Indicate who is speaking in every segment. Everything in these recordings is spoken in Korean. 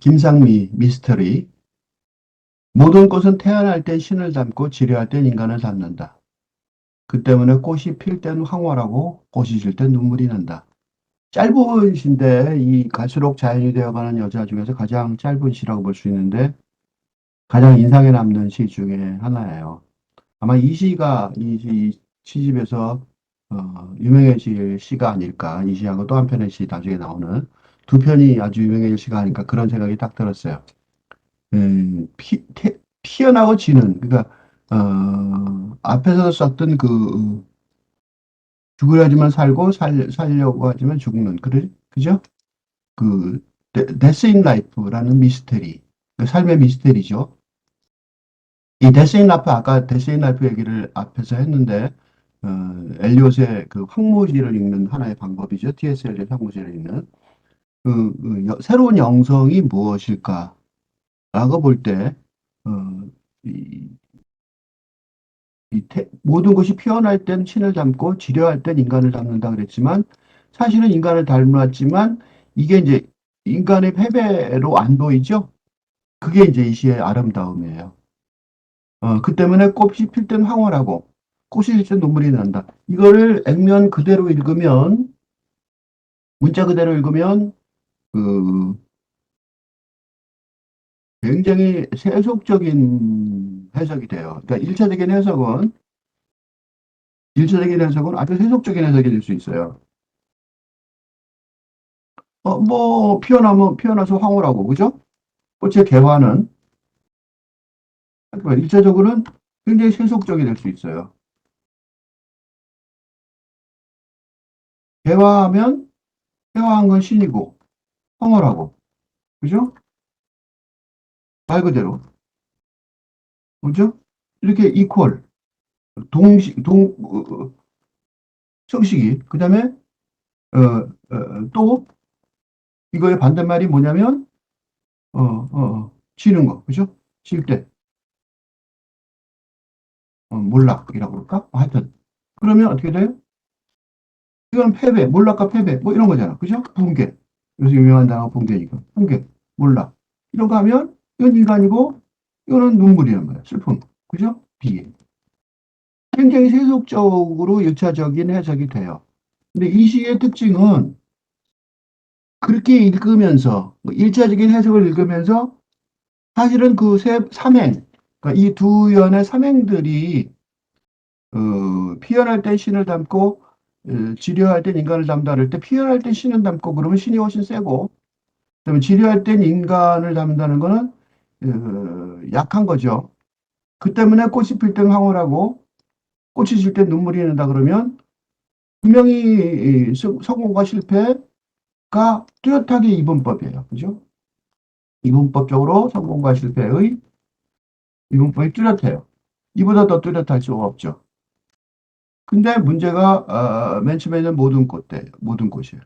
Speaker 1: 김상미 미스터리. 모든 꽃은 태어날 땐 신을 닮고 지려할 땐 인간을 닮는다. 그 때문에 꽃이 필땐 황홀하고 꽃이 질땐 눈물이 난다. 짧은 시인데 이 갈수록 자연이 되어가는 여자 중에서 가장 짧은 시라고 볼 수 있는데 가장 인상에 남는 시 중에 하나예요. 아마 이 시가 이, 이 시집에서 어, 유명해질 시가 아닐까. 이 시하고 또 한편의 시 나중에 나오는 두 편이 아주 유명해질 시가 아닐까 그런 생각이 딱 들었어요. 음, 피, 태, 피어나고 지는 그러니까 어, 앞에서 썼던 그 죽으려지만 살고 살, 살려고 하지만 죽는 그래 그죠? 그 데스 인 라이프라는 미스테리 그 삶의 미스테리죠. 이 데스 인 라이프 아까 데스 인 라이프 얘기를 앞에서 했는데 어, 엘리엇의 그 황무지를 읽는 하나의 방법이죠. T.S. 엘리엇 황무지를 읽는 그, 그 여- 새로운 영성이 무엇일까? 라고 볼 때, 어, 이, 이 태- 모든 것이 피어날 땐 신을 닮고 지려할 땐 인간을 닮는다 그랬지만 사실은 인간을 닮았지만 이게 이제 인간의 패배로 안 보이죠? 그게 이제 이 시의 아름다움이에요. 어, 그 때문에 꽃이 필 땐 황홀하고 꽃이 질땐 눈물이 난다. 이거를 액면 그대로 읽으면 문자 그대로 읽으면 그 굉장히 세속적인 해석이 돼요. 그러니까 일차적인 해석은 일차적인 해석은 아주 세속적인 해석이 될 수 있어요. 어, 뭐 피어나면 피어나서 황홀하고 그죠? 꽃의 개화는 그러니까 일차적으로는 굉장히 세속적이 될 수 있어요. 개화하면 개화한 건 신이고 황홀하고 그죠? 말 그대로 그죠? 이렇게 이퀄 동시 동 어, 어, 성식이 그 다음에 어, 어, 또 이거의 반대말이 뭐냐면 어, 어, 어, 지는 거 그죠? 질 때 어, 몰락이라고 그럴까? 하여튼 그러면 어떻게 돼요? 이건 패배, 몰락과 패배 뭐 이런 거잖아 그죠? 붕괴 그래서 유명한 단어가 붕괴니까 붕괴, 몰락 이런 거 하면 이건 인간이고 이거는 눈물이란 말이야. 슬픔. 그죠? 비애. 굉장히 세속적으로 일차적인 해석이 돼요. 근데 이 시의 특징은 그렇게 읽으면서 뭐 일차적인 해석을 읽으면서 사실은 그 세, 삼행 그러니까 이 두 연의 삼행들이 어, 피어날 땐 신을 담고 어, 지려할 땐 인간을 담다 그럴 때 피어날 땐 신을 담고 그러면 신이 훨씬 세고 그다음에 지려할 땐 인간을 담는다는 거는 어, 약한 거죠. 그 때문에 꽃이 필땐 황홀하고 꽃이 질 때 눈물이 난다 그러면 분명히 성공과 실패가 뚜렷하게 이분법이에요. 그죠? 이분법적으로 성공과 실패의 이분법이 뚜렷해요. 이보다 더 뚜렷할 수가 없죠. 근데 문제가 어, 맨 처음에는 모든 꽃대 모든 꽃이에요.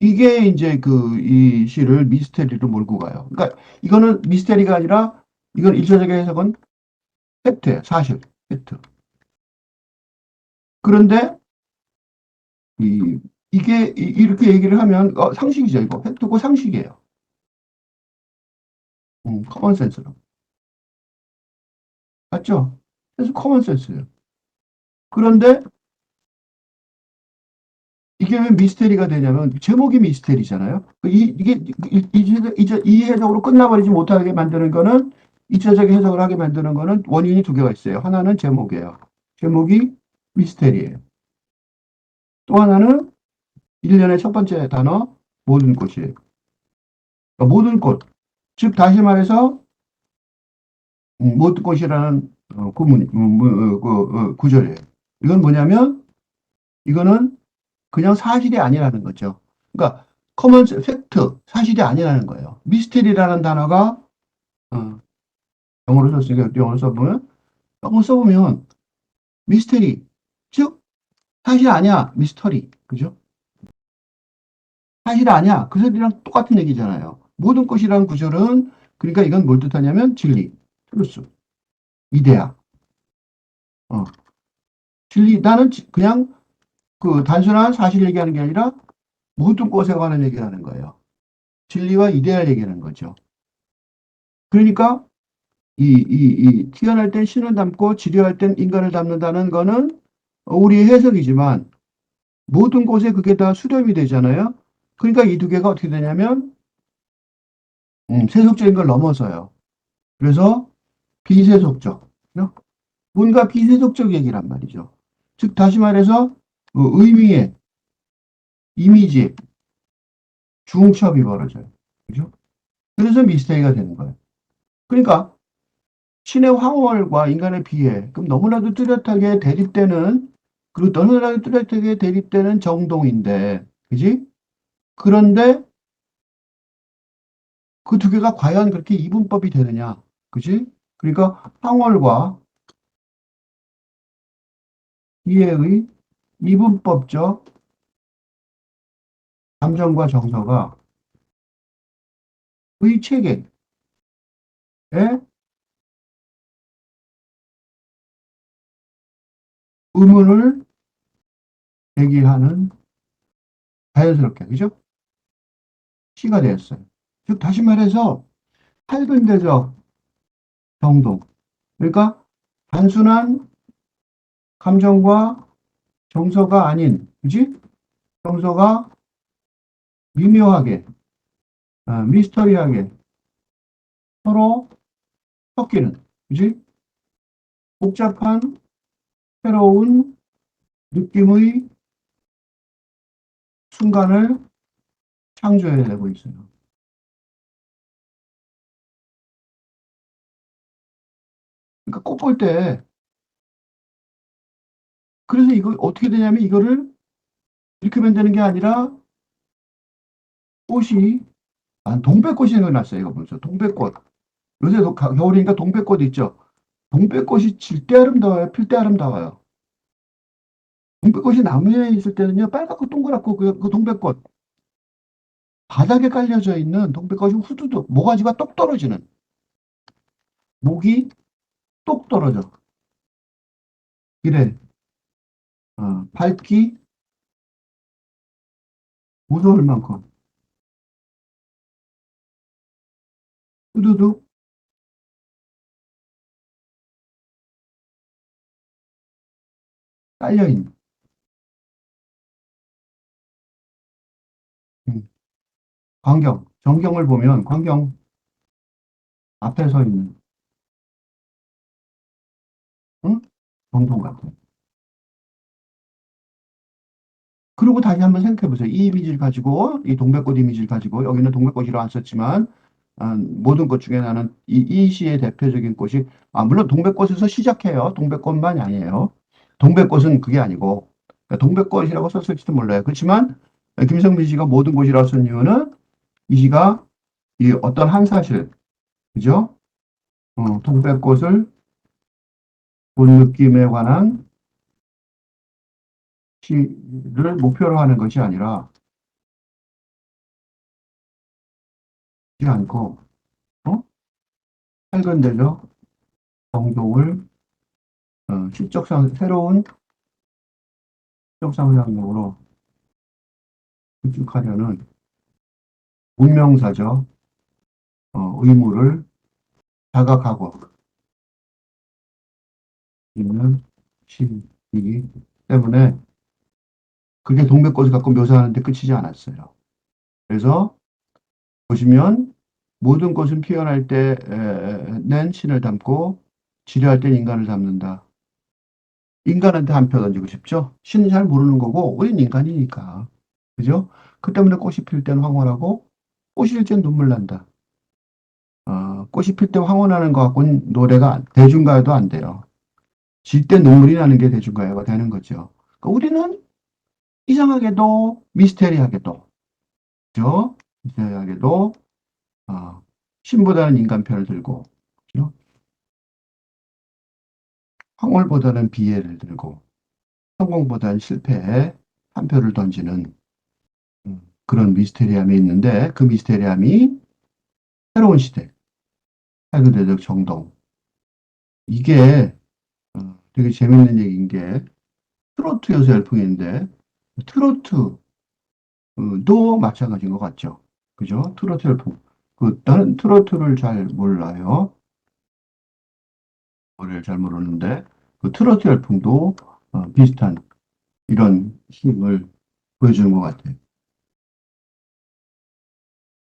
Speaker 1: 이게 이제 그 이 시를 미스테리로 몰고 가요. 그러니까 이거는 미스테리가 아니라 이건 일차적인 해석은 팩트예요. 사실 팩트. 그런데 이, 이게 이- 이렇게 얘기를 하면 어, 상식이죠. 이거 팩트고 상식이에요. 음, 커먼 센스로. 맞죠? 그래서 커먼 센스예요. 그런데 이게 왜 미스테리가 되냐면 제목이 미스테리잖아요. 이, 이게 이, 이, 이, 이 해석으로 끝나버리지 못하게 만드는 거는 이차적인 해석을 하게 만드는 거는 원인이 두 개가 있어요. 하나는 제목이에요. 제목이 미스테리예요. 또 하나는 일련의 첫 번째 단어 모든 꽃이에요. 그러니까 모든 꽃. 즉 다시 말해서 음, 모든 꽃이라는 어, 구문 음, 뭐, 어, 그, 어, 구절이에요. 이건 뭐냐면 이거는 그냥 사실이 아니라는 거죠. 그러니까 커먼 팩트 사실이 아니라는 거예요. 미스테리라는 단어가 어, 영어로 썼으니까 영어로 써보면 영어 써보면 미스테리 즉 사실 아니야 미스터리 그죠? 사실 아니야 그 소리랑 똑같은 얘기잖아요. 모든 것이라는 구절은 그러니까 이건 뭘 뜻하냐면 진리, 트루스, 이데아. 어. 진리 나는 지- 그냥 그 단순한 사실 얘기하는 게 아니라 모든 것에 관한 얘기하는 거예요. 진리와 이데알 얘기하는 거죠. 그러니까 이, 이, 이 태어날 땐 신을 담고 지려할 땐 인간을 담는다는 거는 우리의 해석이지만 모든 곳에 그게 다 수렴이 되잖아요. 그러니까 이 두 개가 어떻게 되냐면 음, 세속적인 걸 넘어서요. 그래서 비세속적? 뭔가 비세속적 얘기란 말이죠. 즉 다시 말해서 그 의미의 이미지 중첩이 벌어져요. 그죠? 그래서 미스테리가 되는 거예요. 그러니까 신의 황홀과 인간의 비애, 그럼 너무나도 뚜렷하게 대립되는 그리고 너무나도 뚜렷하게 대립되는 정동인데, 그지? 그런데 그 두 개가 과연 그렇게 이분법이 되느냐, 그지? 그러니까 황홀과 비애의 이분법적 감정과 정서가 의 체계에 의문을 제기하는 자연스럽게, 그죠? 시가 되었어요. 즉, 다시 말해서 팔근대적 정동. 그러니까 단순한 감정과 정서가 아닌, 그지? 정서가 미묘하게, 아, 미스터리하게 서로 섞이는, 그지? 복잡한 새로운 느낌의 순간을 창조해내고 있어요. 그러니까 꽃 볼 때, 그래서 이거 어떻게 되냐면 이거를 이렇게 만드는 게 아니라 꽃이, 난 동백꽃이 생각났어요. 이거 보면서. 동백꽃. 요새 겨울이니까 동백꽃 있죠? 동백꽃이 질 때 아름다워요? 필 때 아름다워요? 동백꽃이 나무에 있을 때는요, 빨갛고 동그랗고 그, 그 동백꽃. 바닥에 깔려져 있는 동백꽃이 후두둑, 모가지가 똑 떨어지는. 목이 똑 떨어져. 이래. 어, 밝기 무서울 만큼. 후두둑 깔려있는. 음. 광경, 전경을 보면 광경 앞에 서 있는 정동 같아. 그리고 다시 한번 생각해 보세요. 이 이미지를 가지고 이 동백꽃 이미지를 가지고 여기는 동백꽃이라고 안 썼지만 아, 모든 것 중에 나는 이, 이 시의 대표적인 꽃이 아, 물론 동백꽃에서 시작해요. 동백꽃만이 아니에요. 동백꽃은 그게 아니고 그러니까 동백꽃이라고 썼을지도 몰라요. 그렇지만 김성민 씨가 모든 꽃이라고 쓴 이유는 이 시가 이 어떤 한 사실, 그죠? 어, 동백꽃을 본 느낌에 관한 시를 목표로 하는 것이 아니라 않고 어? 밝은데서 정동을 어, 시적상 새로운 시적 상상력으로 구축하려는 운명사적 어, 의무를 자각하고 있는 시이기 때문에 그게 동백꽃을 갖고 묘사하는데 끝이지 않았어요. 그래서 보시면 모든 꽃은 피어날 때는 신을 담고 지려할 땐 인간을 담는다. 인간한테 한 표 던지고 싶죠? 신은 잘 모르는 거고 우린 인간이니까. 그죠? 그 때문에 꽃이 필땐 황홀하고 꽃이 질땐 눈물 난다. 어, 꽃이 필 때 황홀하는 것 갖고는 노래가 대중가요도 안 돼요. 질때 눈물이 나는 게 대중가요가 되는 거죠. 그러니까 우리는 이상하게도 미스테리하게도 그죠? 미스테리하게도 어, 신보다는 인간 편을 들고 그죠? 황홀보다는 비애를 들고 성공보다는 실패에 한 표를 던지는 음, 그런 미스테리함이 있는데 그 미스테리함이 새로운 시대 사교대적 정동 이게 어, 되게 재밌는 얘기인 게 트로트 요새 열풍인데 트로트도 마찬가지인 것 같죠. 그죠? 트로트 열풍. 그, 나는 트로트를 잘 몰라요. 노래를 잘 모르는데, 그 트로트 열풍도 어, 비슷한 이런 힘을 보여주는 것 같아요.